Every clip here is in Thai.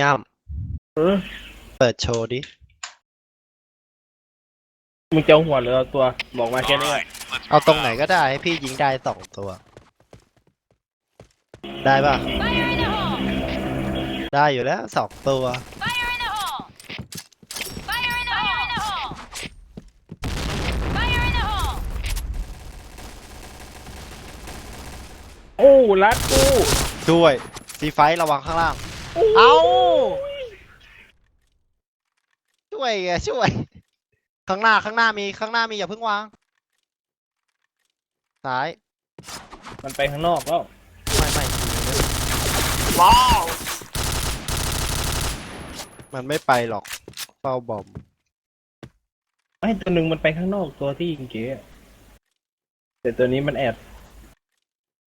ย่เออำเปิดโชว์ดิ มึงจะเอาหัวหรือเอาตัว บอกมาแค่นี้แหละเอาตรงไหนก็ได้ให้พี่ยิงได้สองตัว ได้ป่ะ Fire in the hole! ได้อยู่แล้วสองตัว Fire in the hole! Fire in the hole! Fire in the hole! โอ้รัดกูด้วยซีไฟท์ระวังข้างล่างโอ้ เอาช่วยไงช่วย ข้างหน้าข้างหน้ามีข้างหน้ามีอย่าเพิ่งวาง ซ้าย มันไปข้างนอกแล้วไม่ไม่ว้าวมันไม่ไปหรอกเฝ้าบอมไม่ตัวหนึ่งมันไปข้างนอกตัวที่ยิงเก๋อะแต่ตัวนี้มันแอบ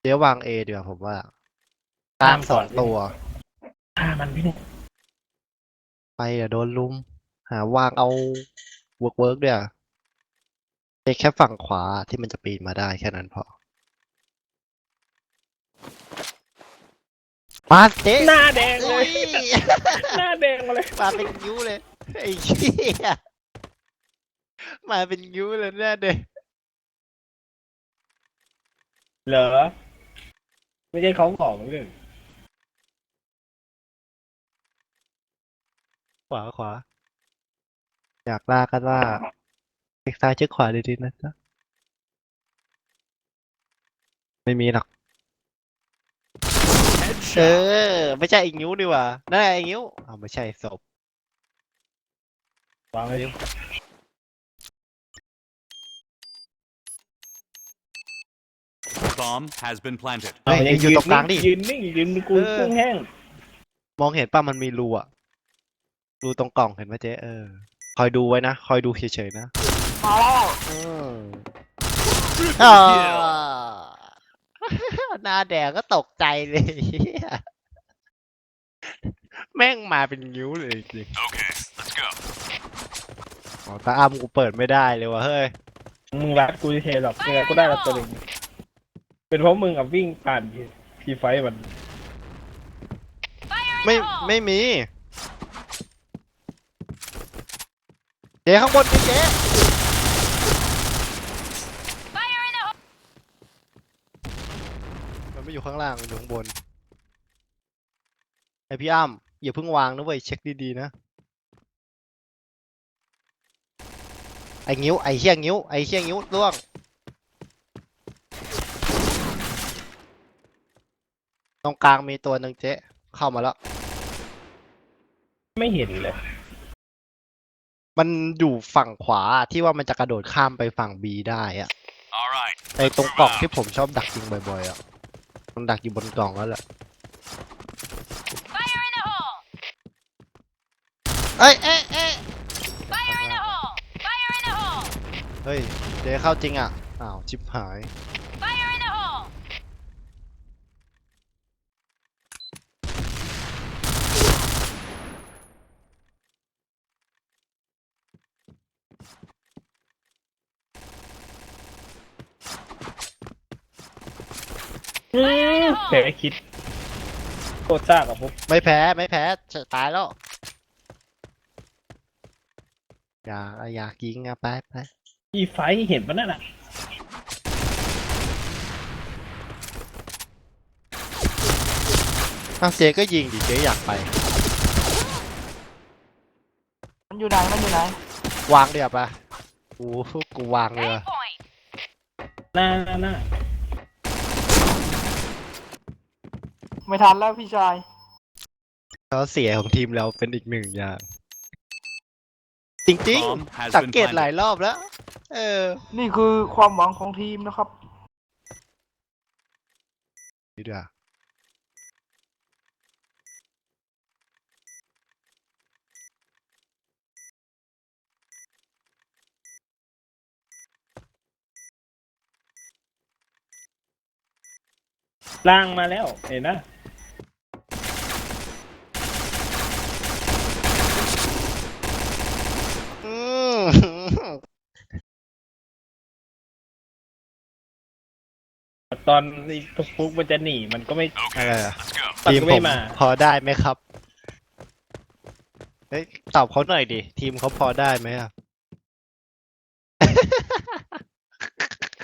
เดี๋ยววางเอเดี๋ยวาผมว่าตามสองก่อนตัว ฆ่ามันพี่เนี่ยไปอะโดนลุม หาวางเอาเวิร์กเวิร์กเดี๋ยวเช็คแค่ฝั่งขวาที่มันจะปีนมาได้แค่นั้นพอ มาเจ๊หน้าแดงเลเฮ้ยยหน้าแดงมาเลยมาเป็นยิ้วเลยไอ้เหี้ยมาเป็นยิ้วเลยแน่เด้เหรอ ไม่ใช่เขาของเลย ขวาขวา อยากล่ากันว่าเช็คซ้ายเช็คขวาดีๆนะจ๊ะไม่มีหรอก เออ ไม่ใช่ไอ้งิ้วดีกว่านั่นไอ้งิ้วอ้าวไม่ใช่ศพวางเลย Bomb has been planted. เฮ้ยเาอยู่ตรงกลางดิยืนนิ่งยืนนิ่งกูเออกุ้งแห้ง มองเห็นป่ะมันมีรูอะ รูตรงกล่องเห็นไหมเจ๊เออ คอยดูไว้นะ คอยดูเฉยๆนะอืมอ่าหน้าแดงก็ตกใจเลยเหี้ยแม่งมาเป็นนิ้วเลยจริง Okay, let's go. อ๋อตาอ้ำกูเปิดไม่ได้เลยว่ะเฮ้ย มึงรักกูเทหรอกยังไงก็ได้รับตัวหนึ่งเป็นเพราะมึงกับวิ่งผ่านพีไฟท์มัน Fire in ไม่ the hole! ไม่มี เจ๊ข้างบนมีเจ๊มันไม่อยู่ข้างล่างมันอยู่ข้างบนไอพี่อ้ำอย่าเพิ่งวางนะเว้ยเช็คดีๆนะไองิ้วไอเชี่ยงิ้วไอเชี่ยงิ้วล่วงตรงกลางมีตัวหนึ่งเจ๊เข้ามาแล้ว ไม่เห็นเลย มันอยู่ฝั่งขวาที่ว่ามันจะกระโดดข้ามไปฝั่งบีได้อะ All right. ไอตรงกล่องที่ผมชอบดักยิงบ่อยๆอะมันดักอยู่บนกล่องแล้วแหละ Fire in the hole! เอ้ยเอ้ยเอ้ย Fire in the hole! Fire in the hole! เฮ้ยเจ๊เข้าจริงอะอ้าวชิบหาย Fire in the hole! แพ้คิดโคตรซ่ากับพวกไม่แพ้ไม่แพ้จะตายแล้วอยากอะอยากยิงอะไปไปพีไฟท์เห็นปะนั่นอะอ้าวเจ๊ก็ยิงดิเจ๊อยากไป มันอยู่ไหน มันอยู่ไหน วางเดี๋ยวปะกูกูวางเลย Aim point! หน้าหน้าหน้า ไม่ทันแล้วพี่ชายเขาเสียของทีมเราเป็นอีกหนึ่งอย่าง จริง Bomb has ๆ สัง been เกตหลาย planted. รอบแล้ว เออนี่คือความหวังของทีมนะครับนี่เดี๋ยวาล่างมาแล้ว เห็นนะ ตอนไอ้ฟุกมันจะหนีมันก็ไม่ อะไร Okay, อะ let's go. มันทีมก็ผไม่มมา พอได้ไหมครับเฮ้ยตอบเขาหน่อยดิ ทีมเขาพอได้ไหมอะ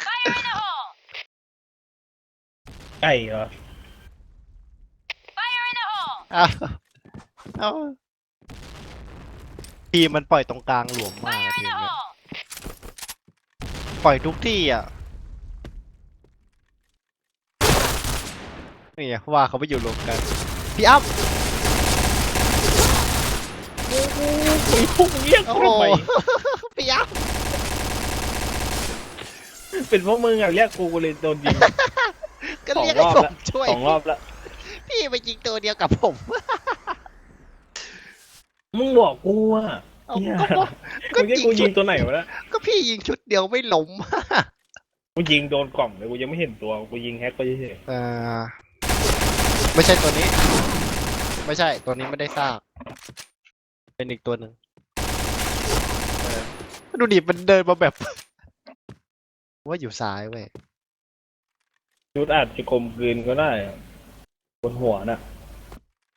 Fire in the hole! ไก่เหรอ Fire in the hole! อ้าวเอ้าทีมมันปล่อยตรงกลางหลวมมาก Fire อะ in ทีม the เนี้ย hole! ปล่อยทุกที่อะ นี่ไงว่าเขาไปอยู่รวมกัน พี่อ้ำโอ้โหพวกมึงเรียกโอ้กูโหทำไมพี่อ้ำเป็นพวกมึงอะเรียกกูกูเลยโดนยิงก็สองเรียกรให้อบผมแล้วช่วย สองรอบแล้วพี่ไปยิงตัวเดียวกับผม มึงบอกกูอะเอาเหี้ยก็บอกก็มึงให้ยิงกูยิชุงดตัวไหนวะเนี่ยก็พี่ยิงชุดเดียวไม่ล้ม กูยิงโดนกล่องเลยกูยังไม่เห็นตัวกูยิงแฮกไปเฉยเอ่อ ไม่ใช่ตัวนี้ ไม่ใช่ตัวนี้ไม่ได้สร้าง เป็นอีกตัวหนึ่งเออดูดิมันเดินมาแบบ ว่าอยู่ซ้ายเว้ยๆชุดอาจจะกลมกลืนก็ได้อะบนหัวน่ะ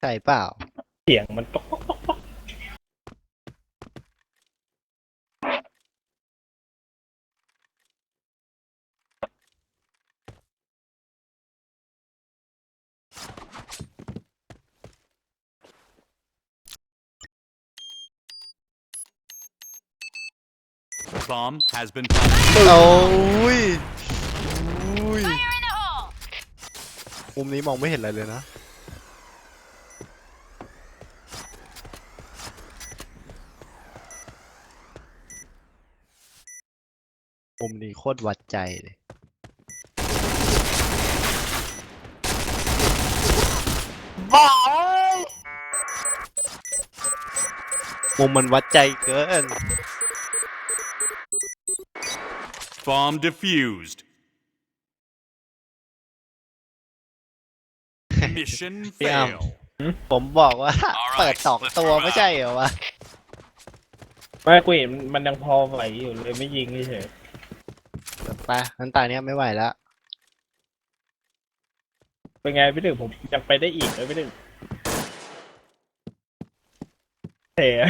ใช่เปล่า เสียงมันต๊อกต๊อกต๊อกต๊อก Bomb has been planted. โอ้ยอุ้ย Fire in the hole! มุมนี้มองไม่เห็นอะไรเลยนะ มุมนี้โคตรวัดใจเลยบ้าเอ้ยมุมมันวัดใจเกิน Bomb defused. Mission Yeah. fail. ผมบอกว่า Alright, เปิดสอง let's ตัว move ไม่ out. ใช่เหรอวะ ไม่กูเห็นมันยังพอไหวอยู่เลยไม่ยิงเฉยไปงั้นตาเนี้ยไม่ไหวแล้วๆเป็นไงพี่หนึ่งผมยังไปได้อีกเลยพี่หนึ่งเถอะ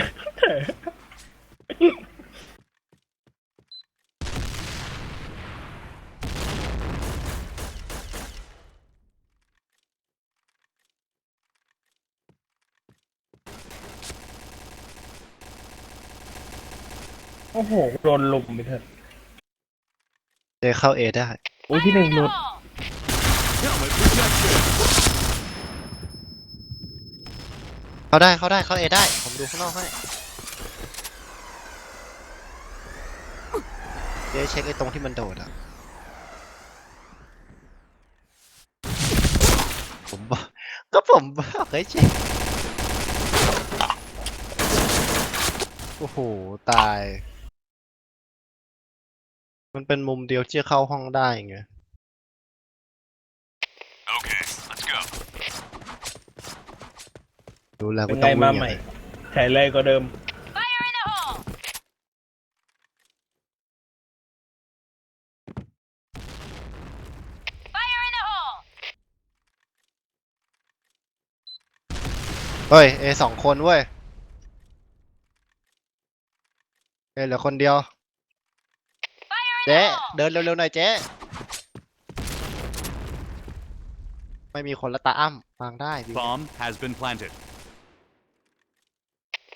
โอ้โหโดนลุมไปเถอะเจเข้าเอได้โอ้ยพี่หนึ่ง In หลุ the ด hole! Helmet protection. เข้าได้เข้าได้เข้าเอได้ ผมดูข้างนอกให้เจ๊เช็คไอ้ตรงที่มันโดดอะ ผมบอกก็ผมบอกให้เช็คโอ้โห ตาย มันเป็นมุมเดียวที่จะเข้าห้องได้ไง Okay, let's go. ดูแล้วเป็ก็นต้ไงองมาวิ่งใหม่อะแถแรงก็เดิม Fire in the hole! Fire in the hole! เฮ้ยเอสองคนเว้ยเอเหลือคนเดียว Fire in เจ๊ the hole! เดินเร็วๆหน่อยเจ๊ไม่มีคนละตาอ้ำวางได้ดิ Bomb has been planted.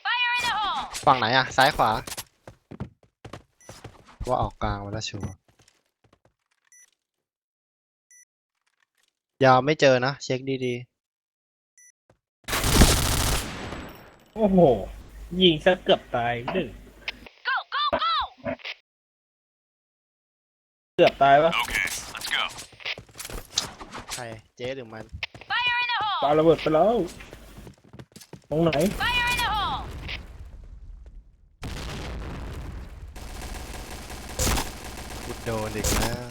Fire in the hole! ฝั่งไหนอะซ้ายขวา ว่าออกกลางมาแล้วชัวร์ยาวไม่เจอนะ เช็คดีโอ้โห ยิงซะเกือบตายหนึ่ง Go, go, go! เกือบตายปะ Okay, let's go. ๆใครเจ๊หรือมัน Fire in the ปา hole! ระเบิดไปแล้วตรงไหน Fire in the hole! กูโดนอีกแล้ว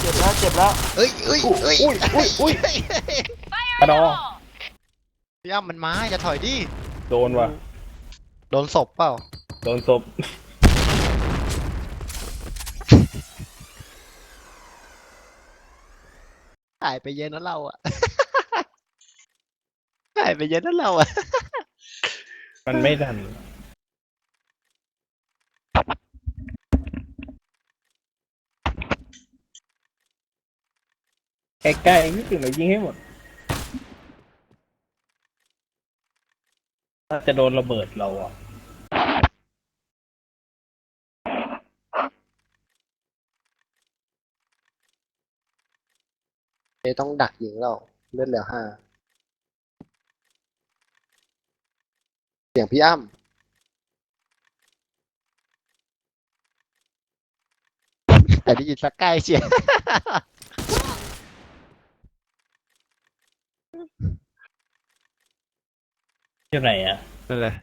เจ็บแล้วเจ็บแล้วเอ้ยเอ้ยเอ้ยอุ้ยอุ้ยอุ้ย Fire in At the all. hole! พี่อ้ำมันมาอย่าถอยดิ โดนว่ะ โดนศพเปล่า โดนศพายไปเยอะนะเราอะ หายไปเยอะนะเราอะ มันไม่ทัน ใกล้ๆนิดหนึ่งเรายิงให้หมด ถ้าจะโดนระเบิดเราอะ เอต้องดักยิงเราเลือดเหลือห้าเสียงพี่อ้ำแต่ได้ยินสักใกล้เชียอยู่ไหนอะนั่นเลย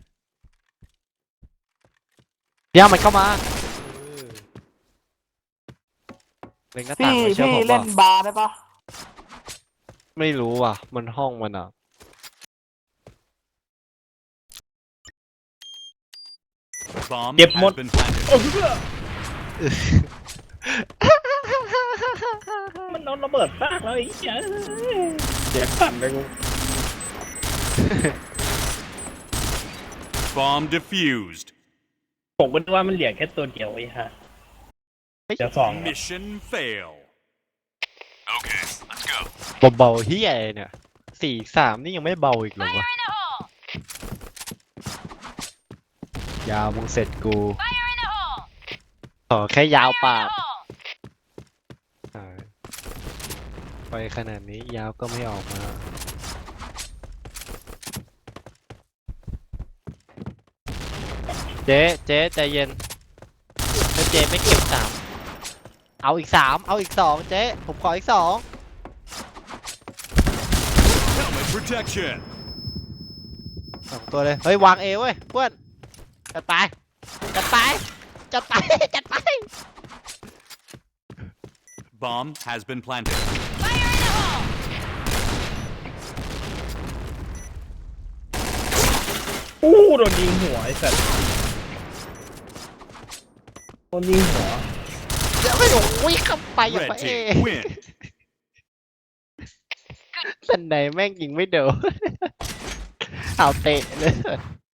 พี่อ้ำมันเข้ามาเล็งหน้าต่างพี่ไม่เชื่อพี่ผมเล่ว่านบาร์ได้ปะ ไม่รู้ว่ะ มันห้องมันอะ Bomb Yep, has mod- been planted. มันโดนระเบิดซากแล้วไอ้เหี้ยเสียสั่นเลยกู Bomb defused. ผมก็นึกว่ามันเหลือแค่ตัวเดียวไอ้ห่าเดี๋ยวสอง Mission fail. เบาๆเฮียอะไรเนี่ยสี่สามนี่ยังไม่เบาอีกเหรอ Fire วะ the hole! ยาวมึงเสร็จกู Fire in the hole! ขอแค่ยาว Fire ปา in ก the hole! อ่าไปขนาดนี้ยาวก็ไม่ออกมา เจ๊เจ๊ใจเย็นถ้าเจ๊ไม่เก็บสาม เอาอีกสาม เอาอีกสองเจ๊ ผมขออีกสอง Helmet protection. สองตัวเลย เฮ้ย วางเอเว้ยเพื่อนจัดไปจัดไปจัดไปจัดไป Bomb has been planted. Fire in the hole! อู้โดนยิงหัวไอ้สัตว์โดนยิงหัว เดี๋ยวไม่โอ้ยเข้าไปอย่าง Red ไปเอ team win. สันใดแม่งยิงไม่เดน เอาเตะเลย